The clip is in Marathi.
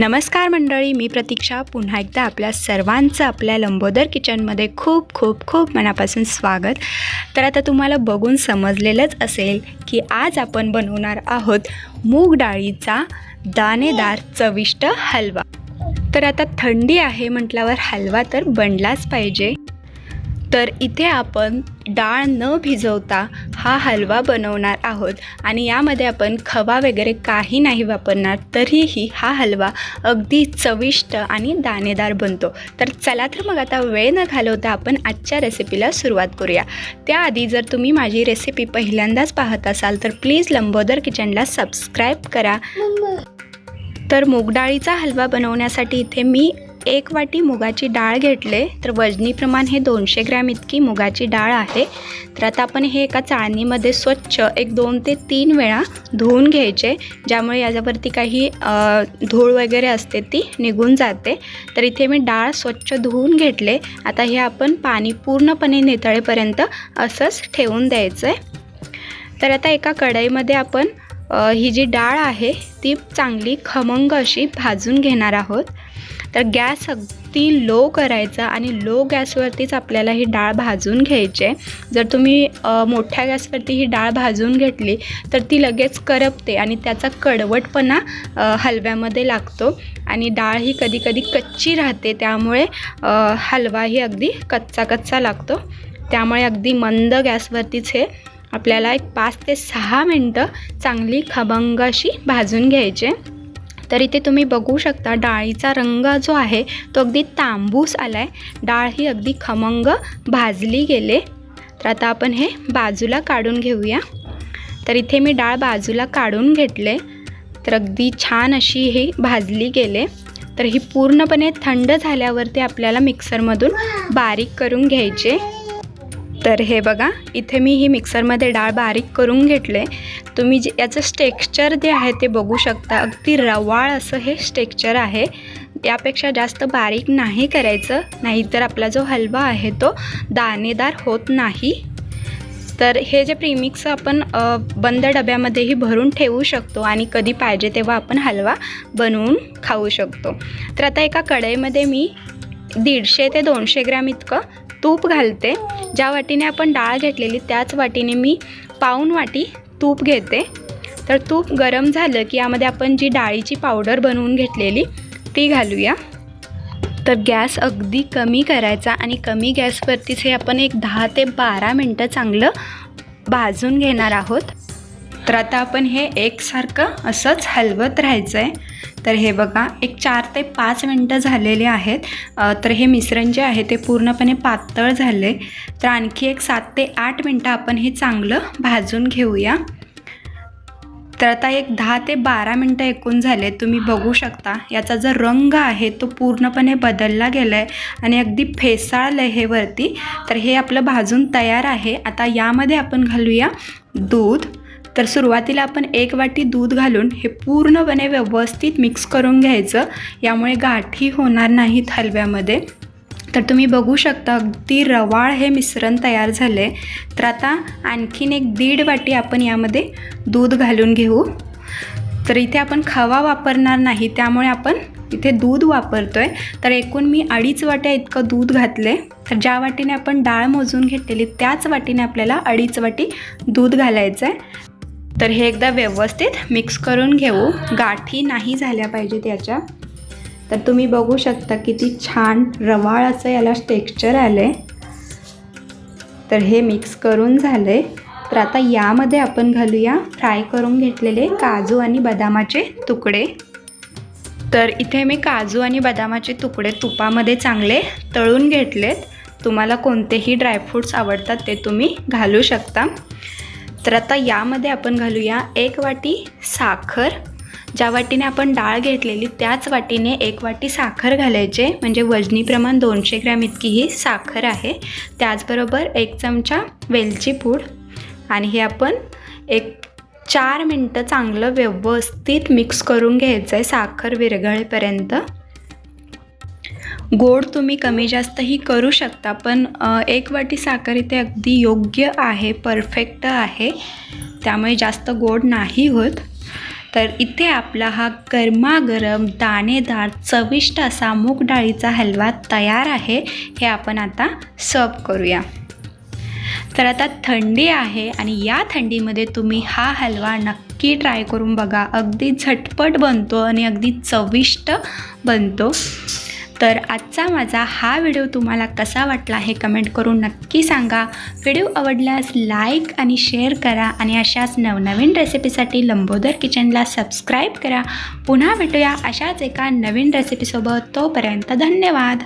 नमस्कार मंडळी मी प्रतीक्षा. पुन्हा एकदा आपल्या सर्वांचं आपल्या लंबोदर किचनमध्ये खूप खूप खूप मनापासून स्वागत. तर आता तुम्हाला बघून समजलेलंच असेल की आज आपण बनवणार आहोत मूग डाळीचा दाणेदार चविष्ट हलवा. तर आता थंडी आहे म्हटल्यावर हलवा तर बनलाच पाहिजे. तर इथे आपण डाळ न भिजवता हा हलवा बनवणार आहोत. आणि यामध्ये आपण खवा वगैरे काही नाही वापरणार तरीही हा हलवा अगदी चविष्ट आणि दाणेदार बनतो. तर चला तर मग आता वेळ न घालवता आपण आजच्या रेसिपीला सुरुवात करूया. त्याआधी जर तुम्ही माझी रेसिपी पहिल्यांदाच पाहत असाल तर प्लीज लंबोदर किचनला सबस्क्राईब करा. तर मूग डाळीचा हलवा बनवण्यासाठी इथे मी एक वाटी मुगाची डाळ घेतले तर वजनीप्रमाण हे दोनशे ग्रॅम इतकी मुगाची डाळ आहे. तर आता आपण हे एका चाळणीमध्ये स्वच्छ एक दोन ते तीन वेळा धुवून घ्यायचे ज्यामुळे याच्यावरती काही धूळ वगैरे असते ती निघून जाते. तर इथे मी डाळ स्वच्छ धुवून घेतले. आता हे आपण पाणी पूर्णपणे नितळेपर्यंत असंच ठेवून द्यायचं आहे तर आता एका कढईमध्ये आपण ही जी डाळ आहे ती चांगली खमंग अशी भाजून घेणार आहोत. तर गॅस अगदी लो करायचा आणि लो गॅसवरतीच आपल्याला ही डाळ भाजून घ्यायची आहे. जर तुम्ही मोठ्या गॅसवरती ही डाळ भाजून घेतली तर ती लगेच करपते आणि त्याचा कडवटपणा हलव्यामध्ये लागतो. आणि डाळ ही कधी कधी कच्ची राहते त्यामुळे हलवाही अगदी कच्चा कच्चा लागतो. त्यामुळे अगदी मंद गॅसवरतीच हे आपल्याला एक पाच ते सहा मिनटं चांगली खमंग अशी भाजून घ्यायचे तर इथे तुम्ही बघू शकता डाळीचा रंग जो आहे तो अगदी तांबूस आला आहे डाळ ही अगदी खमंग भाजली गेले. तर आता आपण हे बाजूला काढून घेऊया. तर इथे मी डाळ बाजूला काढून घेतले. तर अगदी छान अशी ही भाजली गेले. तर ही पूर्णपणे थंड झाल्यावरती आपल्याला मिक्सरमधून बारीक करून घ्यायचे. तर हे बघा इथे मी ही मिक्सरमध्ये डाळ बारीक करून घेतले. तुम्ही जे याचं स्टेक्स्चर जे आहे ते बघू शकता. अगदी रवाळ असं हे स्टेक्चर आहे. त्यापेक्षा जास्त बारीक नाही करायचं नाहीतर आपला जो हलवा आहे तो दाणेदार होत नाही. तर हे जे प्रीमिक्स आपण बंद डब्यामध्येही भरून ठेवू शकतो आणि कधी पाहिजे तेव्हा आपण हलवा बनवून खाऊ शकतो. तर आता एका कढईमध्ये मी दीडशे ते दोनशे ग्रॅम इतकं तूप घालते. ज्या वाटीने आपण डाळ घेतलेली त्याच वाटीने मी पाऊन वाटी तूप घेते. तर तूप गरम झालं की यामध्ये आपण जी डाळीची पावडर बनवून घेतलेली ती घालूया. तर गॅस अगदी कमी करायचा आणि कमी गॅसवरतीच हे आपण एक दहा ते बारा मिनटं चांगलं भाजून घेणार आहोत. तर आता आपण हे एकसारखं असंच हलवत राहायचं आहे तर हे बघा एक चार ते पाच मिनटं झालेले आहेत. तर हे मिश्रण जे आहे ते पूर्णपणे पातळ झाले तर आणखी एक सात ते आठ मिनटं आपण हे चांगलं भाजून घेऊया. तर आता एक दहा ते बारा मिनटं एकूण झाले तुम्ही बघू शकता याचा जो रंग आहे तो पूर्णपणे बदलला गेला आहे आणि अगदी फेसाळलं आहे हे वरती. तर हे आपलं भाजून तयार आहे. आता यामध्ये आपण घालूया दूध. तर सुरुवातीला आपण एक वाटी दूध घालून हे पूर्णपणे व्यवस्थित मिक्स करून घ्यायचं. यामुळे गाठी होणार नाहीत हलव्यामध्ये. तर तुम्ही बघू शकता अगदी रवाळ हे मिश्रण तयार झाले तर आता आणखीन एक दीड वाटी आपण यामध्ये दूध घालून घेऊ. तर इथे आपण खवा वापरणार नाही त्यामुळे आपण इथे दूध वापरतो आहे तर एकूण मी अडीच वाट्या इतकं दूध घातले तर ज्या वाटीने आपण डाळ मोजून घेतलेली त्याच वाटीने आपल्याला अडीच वाटी दूध घालायचं आहे तर हे एकदा व्यवस्थित मिक्स करून घेऊ. गाठी नाही झाल्या पाहिजेत याच्या. तर तुम्ही बघू शकता किती छान रवाळ असं याला टेक्स्चर आलं आहे तर हे मिक्स करून झालं आहे तर आता यामध्ये आपण घालूया फ्राय करून घेतलेले काजू आणि बदामाचे तुकडे. तर इथे मी काजू आणि बदामाचे तुकडे तुपामध्ये चांगले तळून घेतलेत. तुम्हाला कोणतेही ड्रायफ्रूट्स आवडतात ते तुम्ही घालू शकता. तर आता यामध्ये आपण घालूया एक वाटी साखर. ज्या वाटीने आपण डाळ घेतलेली त्याच वाटीने एक वाटी साखर घालायचे. म्हणजे वजनी प्रमाण दोनशे ग्रॅम इतकी ही साखर आहे. त्याचबरोबर एक चमचा वेलची पूड. आणि हे आपण एक चार मिनटं चांगलं व्यवस्थित मिक्स करून घ्यायचं आहे साखर विरघळेपर्यंत. गोड तुम्ही कमी जास्तही करू शकता पण एक वाटी साखर इथे अगदी योग्य आहे परफेक्ट आहे. त्यामुळे जास्त गोड नाही होत. तर इथे आपला हा गरमागरम दाणेदार चविष्ट असा मूग डाळीचा हलवा तयार आहे हे आपण आता सर्व करूया. तर आता थंडी आहे आणि या थंडीमध्ये तुम्ही हा हलवा नक्की ट्राय करून बघा. अगदी झटपट बनतो आणि अगदी चविष्ट बनतो. तर आजचा माझा हा व्हिडिओ तुम्हाला कसा वाटला हे कमेंट करून नक्की सांगा. व्हिडिओ आवडल्यास लाईक आणि शेअर करा आणि अशाच नवनवीन रेसिपीसाठी लंबोदर किचनला सबस्क्राईब करा. पुन्हा भेटूया अशाच एका नवीन रेसिपीसोबत तोपर्यंत धन्यवाद.